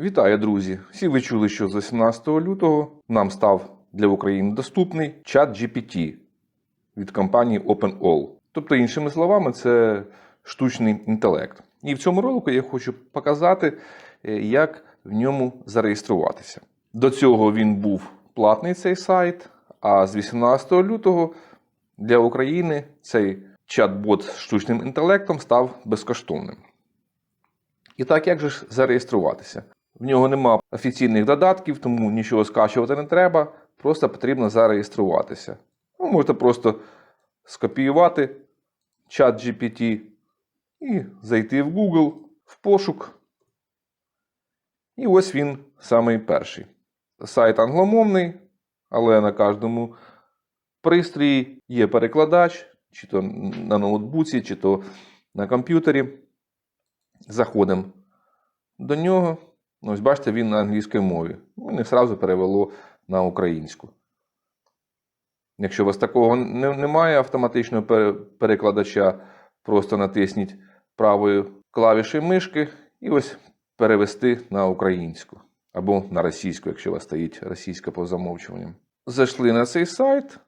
Вітаю, друзі! Всі ви чули, що з 18 лютого нам став для України доступний чат GPT від компанії OpenAll. Тобто, іншими словами, це штучний інтелект. І в цьому ролику я хочу показати, е, як в ньому зареєструватися. До цього він був платний цей сайт, а з 18 лютого для України цей чат-бот з штучним інтелектом став безкоштовним. І так, як же ж зареєструватися? В нього нема офіційних додатків, тому нічого скачувати не треба. Просто потрібно зареєструватися. Ви можете просто скопіювати чат GPT і зайти в Google в пошук. І ось він самий перший. Сайт англомовний, але на кожному пристрої є перекладач, чи то на ноутбуці, чи то на комп'ютері. Заходимо до нього. Ну, Ось бачите, він на англійській мові. Мене одразу перевело на українську. Якщо у вас такого немає автоматичного перекладача, просто натисніть правою клавішею мишки і ось перевести на українську або на російську, якщо у вас стоїть російська по замовчуванням. Зайшли на цей сайт.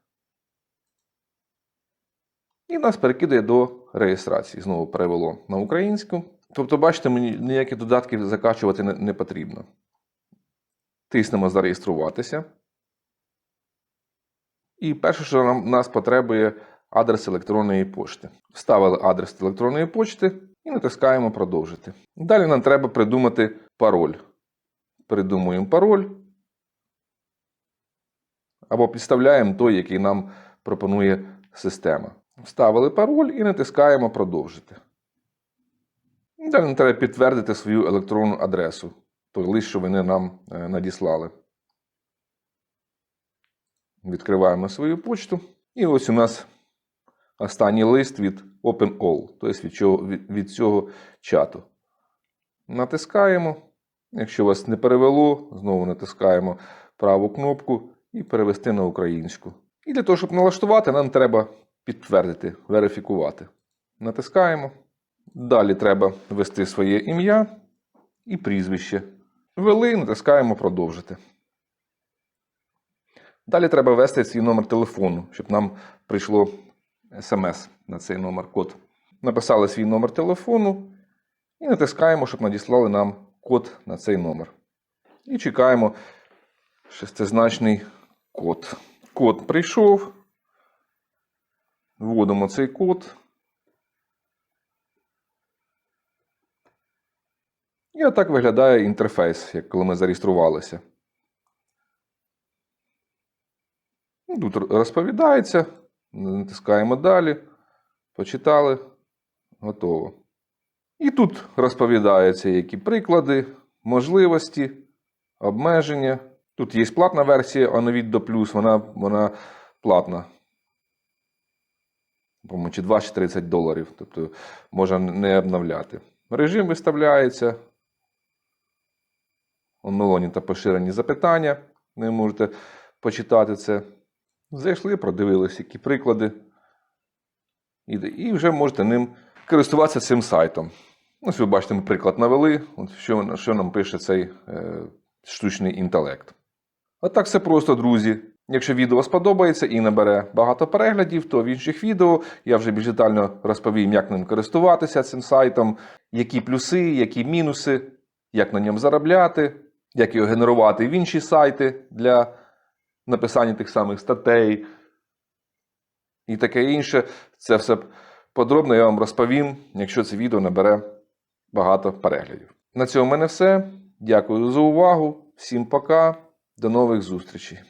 І нас перекидає до реєстрації. Знову перевело на українську. Тобто, бачите, мені ніякі додатки закачувати не, потрібно. Тиснемо зареєструватися. І перше, що нам нас потребує адрес електронної пошти. Вставили адрес електронної почти і натискаємо продовжити. Далі нам треба придумати пароль. Придумуємо пароль. Або підставляємо той, який нам пропонує система. Вставили пароль і натискаємо продовжити. Далі нам треба підтвердити свою електронну адресу, той лист, що вони нам е, надіслали. Відкриваємо свою почту. І ось у нас останній лист від OpenAll, тобто від, цього, від, від цього чату. Натискаємо. Якщо вас не перевело, знову натискаємо праву кнопку і перевести на українську. І для того, щоб налаштувати, нам треба підтвердити, верифікувати. Натискаємо. Далі треба ввести своє ім'я і прізвище. Ввели, натискаємо продовжити. Далі треба ввести свій номер телефону, щоб нам прийшло смс на цей номер код. Написали свій номер телефону і натискаємо, щоб надіслали нам код на цей номер. І чекаємо шестизначний код. Код прийшов. Вводимо цей код. І отак виглядає інтерфейс, як коли ми зареєструвалися. Ну, Тут розповідається, натискаємо далі, почитали, готово. І тут розповідається, які приклади, можливості, обмеження. Тут є платна версія Onovit до плюс, вона, вона платна. По-моєму, чи 2 чи 30 доларів. Тобто можна не обновляти. Режим виставляється. Омелоні та поширені запитання. Ви можете почитати це. Зайшли, продивилися, які приклади. І, вже можете ним користуватися цим сайтом. Ось ви бачите, ми приклад навели, от що, що нам пише цей е, штучний інтелект. От так все просто, друзі. Якщо відео сподобається і набере багато переглядів, то в інших відео я вже більш детально розповім, як ним користуватися цим сайтом, які плюси, які мінуси, як на ньому заробляти, як його генерувати в інші сайти для написання тих самих статей і таке інше. Це все подробно я вам розповім, якщо це відео набере багато переглядів. На цьому в мене все. Дякую за увагу. Всім пока. До нових зустрічей.